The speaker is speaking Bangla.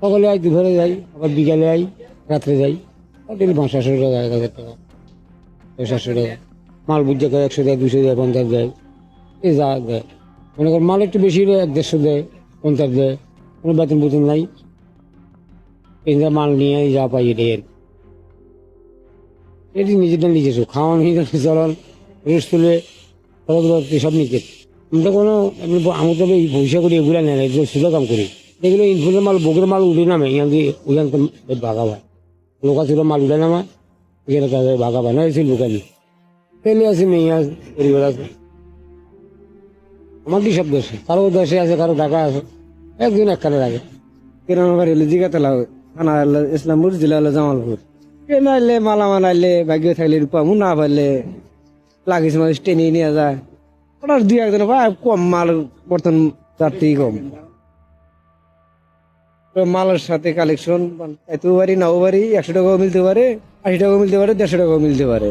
সকালে আই, দুপুরে যাই, আবার বিকালে আই, রাত্রে যাই। ডেলি পাঁচ সাতশো টাকা, এক হাজার টাকা ছয় সাতশো টাকা। মাল বুঝে করে একশো দেয়, দুশো দেয়, পঞ্চাশ দেয়। এই যা দেয়। মনে কর মাল একটু বেশি হলে এক দেড়শো দেয়, পঞ্চাশ দেয়। কোনো বেতন বেতন নাই। যে মাল নিয়ে যা পাই এটাই আর। এটি নিজেদের নিজস্ব। খাওয়া নিজেদের চলন রেস্ট তুলে ফটোগ্রাফি সব নিজের। আমরা কোনো আমি তবে এই পয়সা করি, এগুলো নেই না, এগুলো সুদা কাম করি। এগুলো ইনফুলের মাল বগের মাল উঠে নামে ইয়ান দিয়ে ওইখান তো ভাগা ভাই লোকা ছিল মাল উঠে নামা এখানে কাজে ভাগা ভাই না এসে লোকালি ফেলে আছে মেয়ে আছে পরিবার আছে আমার কি সব দেশে কারো দেশে আছে কারো ঢাকা আছে একদিন একখানে রাখে কিরণ বাড়ি হলো জিগাতলা থানা হলো ইসলামপুর জেলা হলো জামালপুর এ নাইলে মালা মানাইলে ভাগ্য থাকলে পাবো না পারলে লাগিস মাছ টেনে নিয়ে যায় ওটার দুই একজন ভাই কম মাল বর্তমান যাত্রী কম তো মালের সাথে কালেকশন এত পারি নাও পারি একশো টাকাও মিলতে পারে, আশি টাকাও মিলতে পারে, দেড়শো টাকাও মিলতে পারে।